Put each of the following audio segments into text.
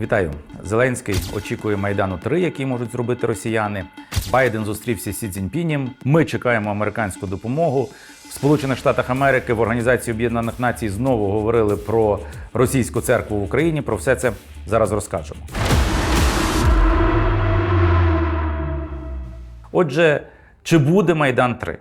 Вітаю! Зеленський очікує Майдану 3, який можуть зробити росіяни. Байден зустрівся з Сі Цзіньпінем. Ми чекаємо американську допомогу. В Сполучених Штатах Америки в Організації Об'єднаних Націй знову говорили про російську церкву в Україні. Про все це зараз розкажемо. Отже, чи буде Майдан 3?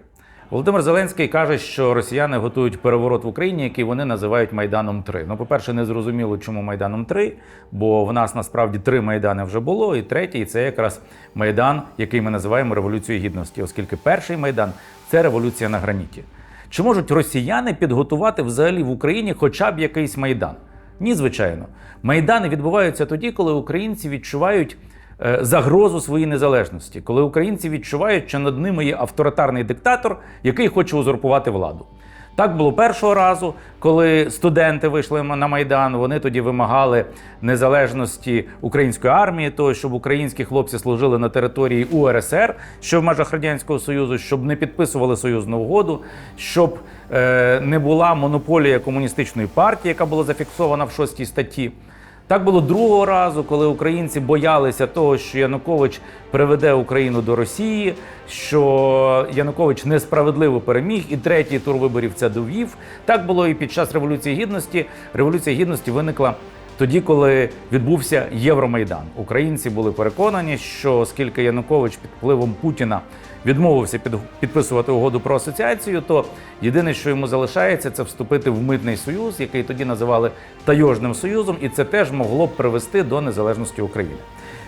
Володимир Зеленський каже, що росіяни готують переворот в Україні, який вони називають Майданом 3. Ну, по-перше, не зрозуміло, чому Майданом 3, бо в нас насправді три майдани вже було, і третій це якраз майдан, який ми називаємо Революцією Гідності, оскільки перший майдан це революція на граніті. Чи можуть росіяни підготувати взагалі в Україні хоча б якийсь майдан? Ні, звичайно. Майдани відбуваються тоді, коли українці відчувають загрозу своїй незалежності, коли українці відчувають, що над ними є авторитарний диктатор, який хоче узурпувати владу. Так було першого разу, коли студенти вийшли на майдан. Вони тоді вимагали незалежності української армії, того, щоб українські хлопці служили на території УРСР, що в межах радянського союзу, щоб не підписували союзну угоду, щоб е, не була монополія комуністичної партії, яка була зафіксована в шостій статті. Так було другого разу, коли українці боялися того, що Янукович приведе Україну до Росії, що Янукович несправедливо переміг, і третій тур виборів це довів. Так було і під час Революції Гідності. Революція Гідності виникла тоді, коли відбувся Євромайдан. Українці були переконані, що оскільки Янукович під впливом Путіна відмовився під, підписувати угоду про асоціацію, то єдине, що йому залишається, це вступити в митний союз, який тоді називали Тайожним Союзом, і це теж могло б привести до незалежності України.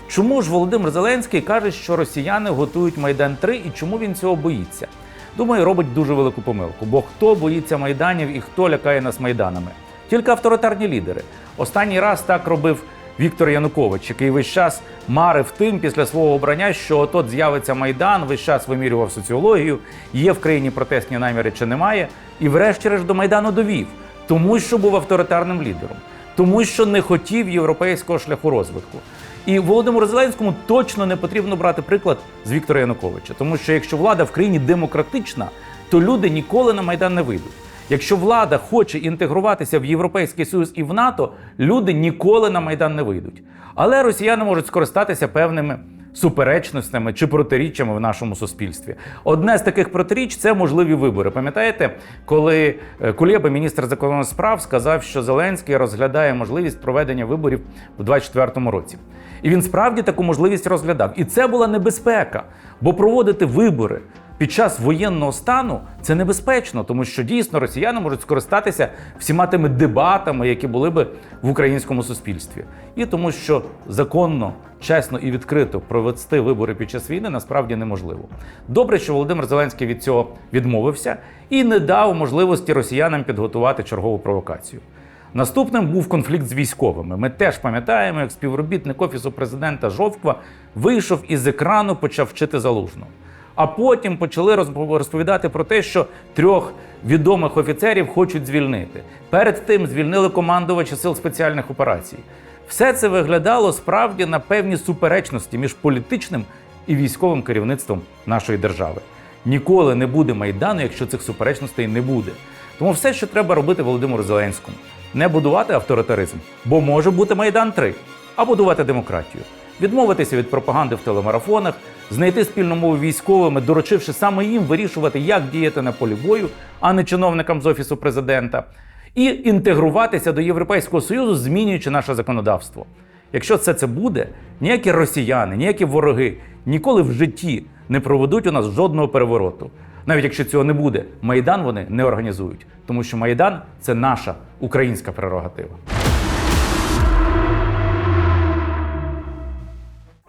Чому ж Володимир Зеленський каже, що росіяни готують Майдан 3 і чому він цього боїться? Думаю, робить дуже велику помилку. Бо хто боїться майданів і хто лякає нас майданами? Тільки авторитарні лідери. Останній раз так робив Віктор Янукович, який весь час марив тим після свого обрання, що от з'явиться майдан, весь час вимірював соціологію, є в країні протестні наміри чи немає, і врешті-решт до майдану довів, тому що був авторитарним лідером, тому що не хотів європейського шляху розвитку. І Володимиру Зеленському точно не потрібно брати приклад з Віктора Януковича, тому що якщо влада в країні демократична, то люди ніколи на майдан не вийдуть. Якщо влада хоче інтегруватися в Європейський Союз і в НАТО, люди ніколи на майдан не вийдуть. Але росіяни можуть скористатися певними суперечностями чи протиріччями в нашому суспільстві. Одне з таких протиріч це можливі вибори. Пам'ятаєте, коли е, Кулєба, міністр закордонних справ, сказав, що Зеленський розглядає можливість проведення виборів у 2024 році. І він справді таку можливість розглядав. І це була небезпека, бо проводити вибори під час воєнного стану це небезпечно, тому що дійсно росіяни можуть скористатися всіма тими дебатами, які були би в українському суспільстві, і тому, що законно, чесно і відкрито провести вибори під час війни насправді неможливо. Добре, що Володимир Зеленський від цього відмовився і не дав можливості росіянам підготувати чергову провокацію. Наступним був конфлікт з військовими. Ми теж пам'ятаємо, як співробітник офісу президента Жовква вийшов із екрану, почав вчити залужного. А потім почали розповідати про те, що трьох відомих офіцерів хочуть звільнити. Перед тим звільнили командувача сил спеціальних операцій. Все це виглядало справді на певні суперечності між політичним і військовим керівництвом нашої держави. Ніколи не буде майдану, якщо цих суперечностей не буде. Тому все, що треба робити Володимиру Зеленському, не будувати авторитаризм, бо може бути майдан 3, а будувати демократію відмовитися від пропаганди в телемарафонах, знайти спільну мову військовими, доручивши саме їм вирішувати, як діяти на полі бою, а не чиновникам з офісу президента, і інтегруватися до Європейського союзу, змінюючи наше законодавство. Якщо все це буде, ніякі росіяни, ніякі вороги ніколи в житті не проведуть у нас жодного перевороту. Навіть якщо цього не буде, майдан вони не організують, тому що майдан це наша українська прерогатива.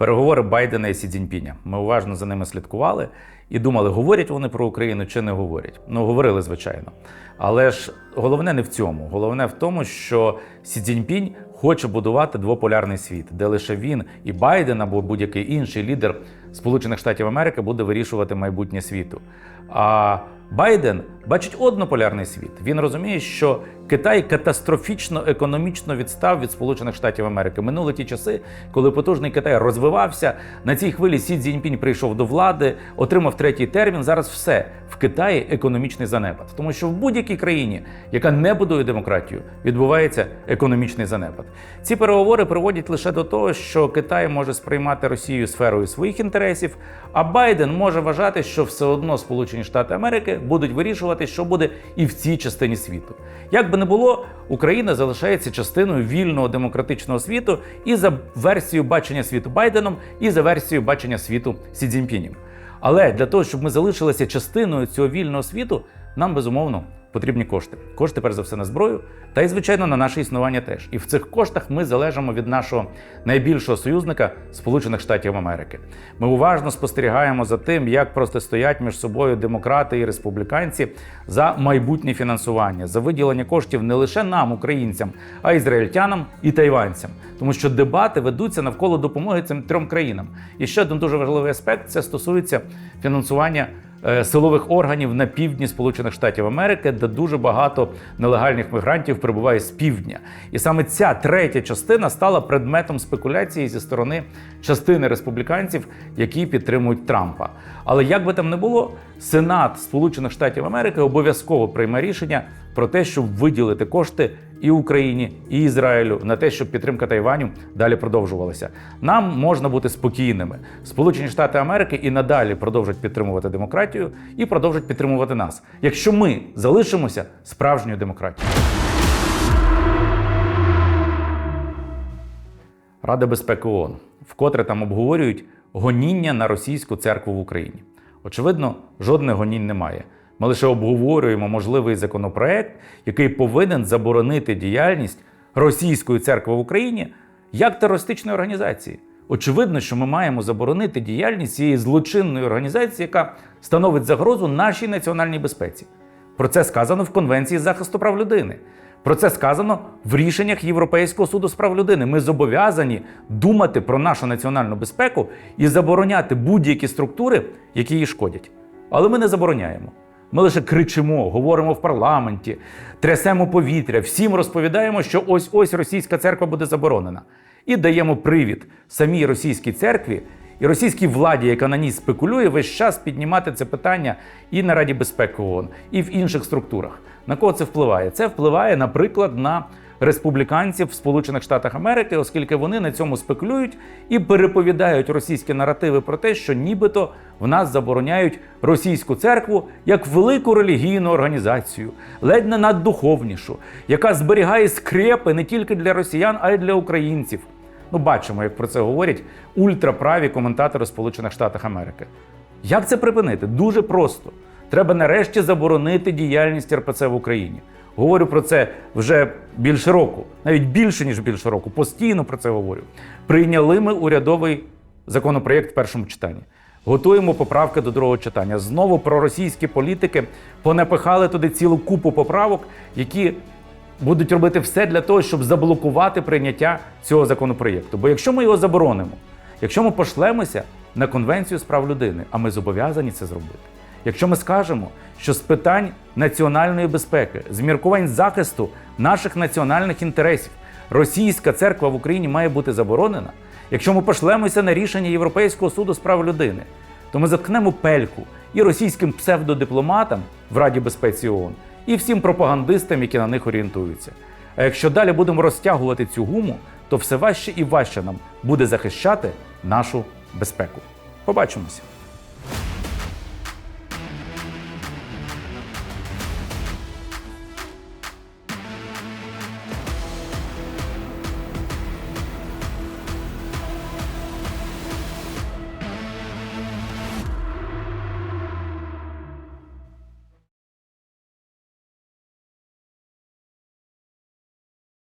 Переговори Байдена і Сі Цзіньпіня. Ми уважно за ними слідкували і думали, говорять вони про Україну чи не говорять. Ну, говорили, звичайно. Але ж головне не в цьому. Головне в тому, що Сі Цзіньпінь хоче будувати двополярний світ, де лише він і Байден або будь-який інший лідер Сполучених Штатів Америки буде вирішувати майбутнє світу. А Байден бачить однополярний світ. Він розуміє, що Китай катастрофічно економічно відстав від Сполучених Штатів Америки. Минули ті часи, коли потужний Китай розвивався. На цій хвилі Сі Цзіньпінь прийшов до влади, отримав третій термін. Зараз все в Китаї економічний занепад, тому що в будь-якій країні, яка не будує демократію, відбувається економічний занепад. Ці переговори приводять лише до того, що Китай може сприймати Росію сферою своїх інтересів, а Байден може вважати, що все одно Сполучені Штати Америки будуть вирішувати, що буде і в цій частині світу. Як би не було, Україна залишається частиною вільного демократичного світу і за версією бачення світу Байденом, і за версією бачення світу Сі Цзіньпінім. Але для того, щоб ми залишилися частиною цього вільного світу, нам безумовно потрібні кошти. Кошти, перш за все, на зброю, та й, звичайно, на наше існування теж. І в цих коштах ми залежимо від нашого найбільшого союзника Сполучених Штатів Америки. Ми уважно спостерігаємо за тим, як протистоять між собою демократи і республіканці за майбутнє фінансування, за виділення коштів не лише нам, українцям, а й ізраїльтянам і тайванцям, тому що дебати ведуться навколо допомоги цим трьом країнам. І ще один дуже важливий аспект це стосується фінансування силових органів на півдні Сполучених Штатів Америки, де дуже багато нелегальних мігрантів прибуває з півдня. І саме ця третя частина стала предметом спекуляції зі сторони частини республіканців, які підтримують Трампа. Але як би там не було, Сенат Сполучених Штатів Америки обов'язково прийме рішення про те, щоб виділити кошти і Україні, і Ізраїлю на те, щоб підтримка Тайваню далі продовжувалася. Нам можна бути спокійними. Сполучені Штати Америки і надалі продовжать підтримувати демократію і продовжать підтримувати нас, якщо ми залишимося справжньою демократією. Рада безпеки ООН вкотре там обговорюють гоніння на російську церкву в Україні. Очевидно, жодних гонінь немає. Ми лише обговорюємо можливий законопроект, який повинен заборонити діяльність російської церкви в Україні як терористичної організації. Очевидно, що ми маємо заборонити діяльність цієї злочинної організації, яка становить загрозу нашій національній безпеці. Про це сказано в Конвенції захисту прав людини. Про це сказано в рішеннях Європейського суду з прав людини. Ми зобов'язані думати про нашу національну безпеку і забороняти будь-які структури, які їй шкодять. Але ми не забороняємо. Ми лише кричимо, говоримо в парламенті, трясемо повітря, всім розповідаємо, що ось ось російська церква буде заборонена. І даємо привід самій російській церкві і російській владі, яка на ній спекулює, весь час піднімати це питання і на Раді безпеки ООН, і в інших структурах. На кого це впливає? Це впливає, наприклад, на республіканців в Сполучених Штатах Америки, оскільки вони на цьому спекулюють і переповідають російські наративи про те, що нібито в нас забороняють російську церкву як велику релігійну організацію, ледь не наддуховнішу, яка зберігає скрепи не тільки для росіян, а й для українців. Ну, бачимо, як про це говорять ультраправі коментатори Сполучених Штатів Америки. Як це припинити? Дуже просто. Треба нарешті заборонити діяльність РПЦ в Україні. Говорю про це вже більше року, навіть більше ніж більше року. Постійно про це говорю. Прийняли ми урядовий законопроєкт в першому читанні. Готуємо поправки до другого читання. Знову проросійські політики понапихали туди цілу купу поправок, які будуть робити все для того, щоб заблокувати прийняття цього законопроєкту. Бо якщо ми його заборонимо, якщо ми пошлемося на конвенцію з прав людини, а ми зобов'язані це зробити. Якщо ми скажемо, що з питань національної безпеки, з міркувань захисту наших національних інтересів російська церква в Україні має бути заборонена, якщо ми пошлемося на рішення Європейського суду з прав людини, то ми заткнемо пельку і російським псевдодипломатам в Раді безпеці ООН, і всім пропагандистам, які на них орієнтуються. А якщо далі будемо розтягувати цю гуму, то все важче і важче нам буде захищати нашу безпеку. Побачимося.